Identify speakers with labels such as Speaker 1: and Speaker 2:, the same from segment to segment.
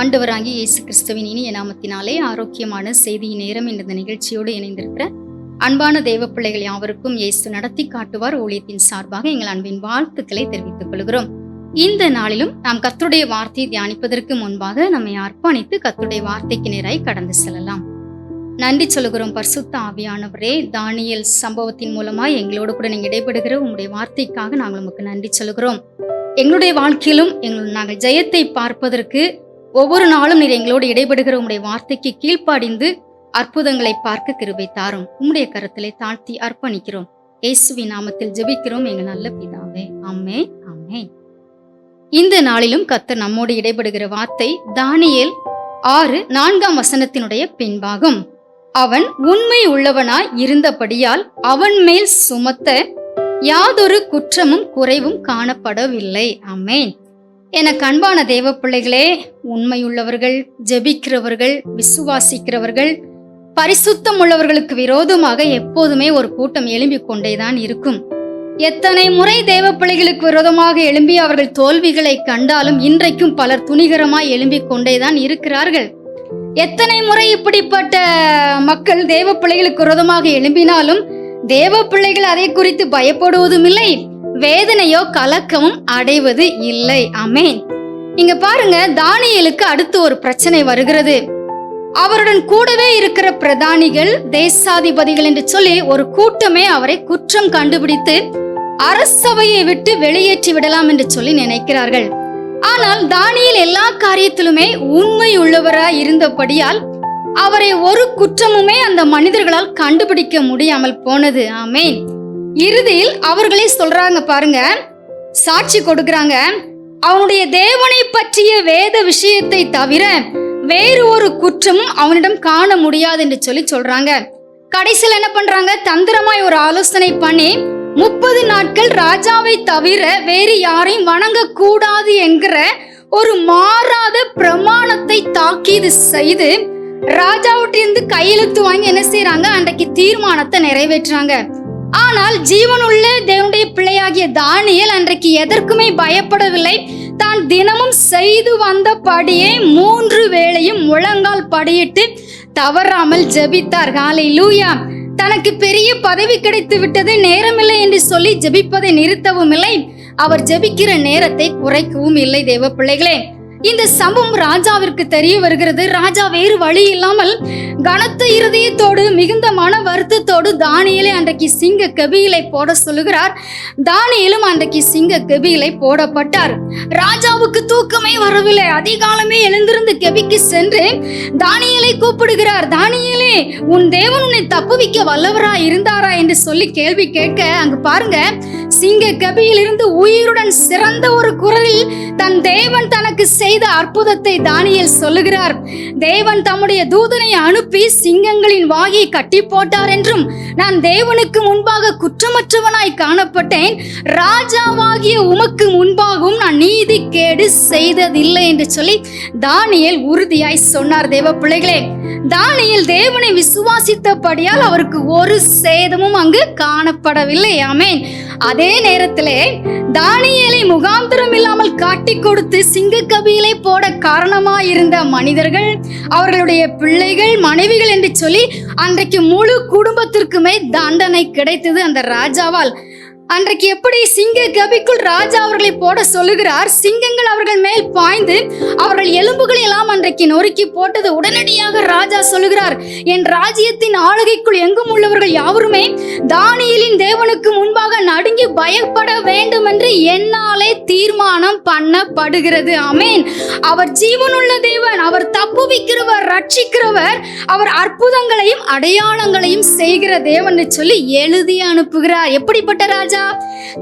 Speaker 1: ஆண்டவராகி இயேசு கிறிஸ்துவின் இனிய நாமத்தினாலே ஆரோக்கியமான செய்தி நேரம் என்ற நிகழ்ச்சியோடு இணைந்திருக்கிற அன்பான தேவ பிள்ளைகள் யாவருக்கும் இயேசு நடத்தி காட்டுவார் ஊழியத்தின் சார்பாக எங்கள் அன்பின் வாழ்த்துக்களை தெரிவித்துக் கொள்கிறோம். இந்த நாளிலும் நாம் கத்துடைய வார்த்தையை தியானிப்பதற்கு முன்பாக நம்மை அர்ப்பணித்து கத்துடைய வார்த்தைக்கு நேராய் கடந்து செல்லலாம். நன்றி சொல்லுகிறோம் பரிசுத்த ஆவியானவரே தானியல் சம்பவத்தின் மூலமாய் எங்களோடு கூட நீங்கள் இடைபெடுகிற உங்களுடைய வார்த்தைக்காக நாங்கள் உமக்கு நன்றி சொல்லுகிறோம். எங்களுடைய வாழ்க்கையிலும் எங்கள் நாங்கள் ஜெயத்தை பார்ப்பதற்கு ஒவ்வொரு நாளும் நீர் எங்களோடு இடைபடுகிற உம்முடைய வார்த்தைக்கு கீழ்ப்படிந்து அற்புதங்களை பார்க்க கிருபை தாரும். உம்முடைய கருத்திலே தாழ்த்தி அர்ப்பணிக்கிறோம். இயேசுவி நாமத்தில் ஜெபிக்கிறோம். எங்கள் நல்ல பிதாவே. அம்மே அம்மே இந்த நாளிலும் கத்தர் நம்மோடு இடைபடுகிற வார்த்தை தானியேல் ஆறு நான்காம் வசனத்தினுடைய பின்பாகும். அவன் உண்மை உள்ளவனாய் இருந்தபடியால் அவன் மேல் சுமத்த யாதொரு குற்றமும் குறைவும் காணப்படவில்லை. ஆமென். எனக்கு அன்பான தேவ பிள்ளைகளே உண்மையுள்ளவர்கள் ஜெபிக்கிறவர்கள் விசுவாசிக்கிறவர்கள் பரிசுத்தம் உள்ளவர்களுக்கு விரோதமாக எப்போதுமே ஒரு கூட்டம் எழும்பிக் கொண்டேதான் இருக்கும். எத்தனை முறை தேவ பிள்ளைகளுக்கு விரோதமாக எழும்பி அவர்கள் தோல்விகளை கண்டாலும் இன்றைக்கும் பலர் துணிகரமாய் எழும்பிக் கொண்டேதான் இருக்கிறார்கள். எத்தனை முறை இப்படிப்பட்ட மக்கள் தேவ பிள்ளைகளுக்கு விரோதமாக எழும்பினாலும் தேவ பிள்ளைகள் அதை குறித்து பயப்படுவதும் இல்லை வேதனையோ கலக்கமும் அடைவது இல்லை. அமேன் இங்க பாருங்க தானியலுக்கு அடுத்து ஒரு பிரச்சனை வருகிறது. அவருடன் கூடவே இருக்கிற பிரதானிகள் தேசாதிபதிகள் என்று சொல்லி ஒரு கூட்டமே அவரை குற்றம் கண்டுபிடித்து அரசவையை விட்டு வெளியேற்றி விடலாம் என்று சொல்லி நினைக்கிறார்கள். ஆனால் தானியல் எல்லா காரியத்திலுமே உண்மை உள்ளவராய் இருந்தபடியால் அவரை ஒரு குற்றமுமே அந்த மனிதர்களால் கண்டுபிடிக்க முடியாமல் போனது. ஆமேன். இறுதியில் அவர்களே சொல்றாங்க பாருங்க சாட்சி கொடுக்கறாங்க அவனுடைய தேவனை பற்றிய வேத விஷயத்தை தவிர வேறு ஒரு குற்றமும் அவனிடம் காண முடியாது என்று சொல்லி சொல்றாங்க. கடைசியில் என்ன பண்றாங்க? தந்திரமாய் ஒரு ஆலோசனை பண்ணி முப்பது நாட்கள் ராஜாவை தவிர வேறு யாரையும் வணங்க கூடாது என்கிற ஒரு மாறாத பிரமாணத்தை தாக்கீது செய்து ராஜாவிட்டிருந்து கையெழுத்து வாங்கி என்ன செய்யறாங்க அன்றைக்கு தீர்மானத்தை நிறைவேற்றுறாங்க. ஆனால் ஜீவனுள்ள தேவனுடைய பிள்ளையாகிய தானியல் அன்றைக்கு எதற்குமே பயப்படவில்லை. தான் தினமும் செய்து வந்தபடியே மூன்று வேளையும் முழங்கால் படியிட்டு தவறாமல் ஜெபித்தார். காலை லூயா தனக்கு பெரிய பதவி கிடைத்து விட்டது நேரமில்லை என்று சொல்லி ஜெபிப்பதை நிறுத்தவும் இல்லை அவர் ஜெபிக்கிற நேரத்தை குறைக்கவும் இல்லை தேவ பிள்ளைகளே. இந்த சம்பவம் ராஜாவிற்கு தெரிய வருகிறது. ராஜா வேறு வழி இல்லாமல் கனத்த இருதயத்தோடு மிகுந்த மன வருத்தத்தோடு தானியலை அன்றைக்கு சிங்க கபியிலை போட சொல்லுகிறார். தானியலும் அன்றைக்கு சிங்க கபியிலை போடப்பட்டார். ராஜாவுக்கு தூக்கமே வரவில்லை. அதிகாலமே எழுந்திருந்து கெபிக்கு சென்று தானியலை கூப்பிடுகிறார். தானியலே உன் தேவன் உன்னை தப்புவிக்க வல்லவரா இருந்தாரா? என்று சொல்லி கேள்வி கேட்க அங்கு பாருங்க சிங்க கபியிலிருந்து உயிருடன் சிறந்த ஒரு குரலில் தன் தேவன் தனக்கு செய்த அற்புதத்தை தானியல் சொல்லுகிறார். தேவன் தம்முடைய தூதனை அனுப்பி சிங்கங்களின் வாயை கட்டி போட்டார் என்றும் நான் தேவனுக்கு முன்பாக குற்றமற்றவனாய் காணப்பட்டேன். ராஜாவாகிய உமக்கு முன்பாகவும் நான் நீதி கேடு செய்ததில்லை என்று சொல்லி தானியல் உறுதியாய் சொன்னார் தேவ பிள்ளைகளே. தானியல் தேவனை விசுவாசித்தபடியால் அவருக்கு ஒரு சேதமும் அங்கு காணப்படவில்லை. ஆமேன். அதே நேரத்திலே தானியலை முகாந்திரம் இல்லாமல் காட்டி கொடுத்து சிங்க கபியிலை போட காரணமா இருந்த மனிதர்கள் அவர்களுடைய பிள்ளைகள் மனைவிகள் என்று சொல்லி அன்றைக்கு முழு குடும்பத்திற்குமே தண்டனை கிடைத்தது அந்த ராஜாவால். அன்றைக்கு எப்படி சிங்க கபிக்குள் ராஜா அவர்களை போட சொல்லுகிறார்? சிங்கங்கள் அவர்கள் மேல் பாய்ந்து அவர்கள் எலும்புகளை எல்லாம் அன்றைக்கு நொறுக்கி போட்டது உடனடியாக ராஜா சொல்லுகிறார் என் ராஜ்யத்தின் ஆளுகைக்குள் எங்கும் உள்ளவர்கள் யாவருமே தானியலின் தேவனுக்கு முன்பாக நடுங்கி பயப்பட வேண்டும் என்று என்னாலே தீர்மானம் பண்ணப்படுகிறது. அமேன் அவர் ஜீவனுள்ள தேவன் அவர் தப்புவிக்கிறவர் ரட்சிக்கிறவர் அவர் அற்புதங்களையும் அடையாளங்களையும் செய்கிற தேவன் சொல்லி எழுதி அனுப்புகிறார். எப்படிப்பட்ட ராஜா?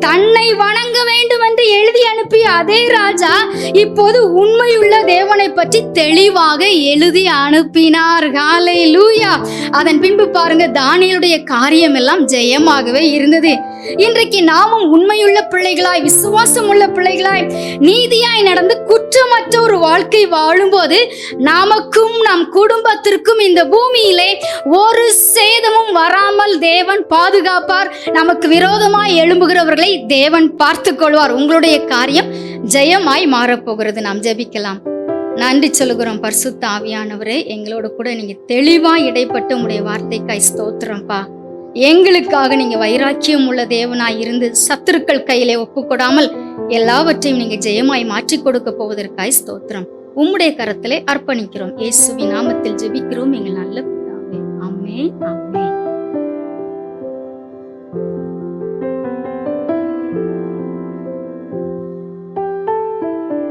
Speaker 1: தன்னை வணங்க வேண்டும் என்று எழுதி அனுப்பிய அதே ராஜா இப்போது உண்மையுள்ள தேவனை பற்றி தெளிவாக எழுதி அனுப்பினார். காலை லூயா அதன் பின்பு பாருங்க தானியலுடைய காரியம் எல்லாம் ஜெயமாகவே இருந்தது. இன்றைக்கு நாமும் உண்மையுள்ள பிள்ளைகளாய் விசுவாசம் உள்ள பிள்ளைகளாய் நீதியாய் நடந்து குற்றமற்ற ஒரு வாழ்க்கை வாழும்போது நமக்கும் நம் குடும்பத்திற்கும் இந்த பூமியிலே ஒரு சேதமும் வராமல் தேவன் பாதுகாப்பார். நமக்கு விரோதமாய் எழும்புகிறவர்களை தேவன் பார்த்து கொள்வார் உங்களுடைய காரியம் ஜெயமாய் மாறப்போகிறது. நாம் ஜெபிக்கலாம். நன்றி சொல்லுகிறோம் பரிசுத்த ஆவியானவரே. எங்களோட கூட நீங்க தெளிவா இடைப்பட்டு உங்களுடைய வார்த்தைக்காய் ஸ்தோத்திரம்ப்பா எங்களுக்காக நீங்க வைராக்கியம் உள்ள தேவனாய் இருந்து சத்துருக்கள் கையிலே ஒப்பு கொடாமல் எல்லாவற்றையும் நீங்க ஜெயமாய் மாற்றி கொடுக்க போவதற்காய் ஸ்தோத்திரம். உம்முடைய கரத்திலே அர்ப்பணிக்கிறோம். இயேசுவின் நாமத்தில் ஜெபிக்கிறோம்.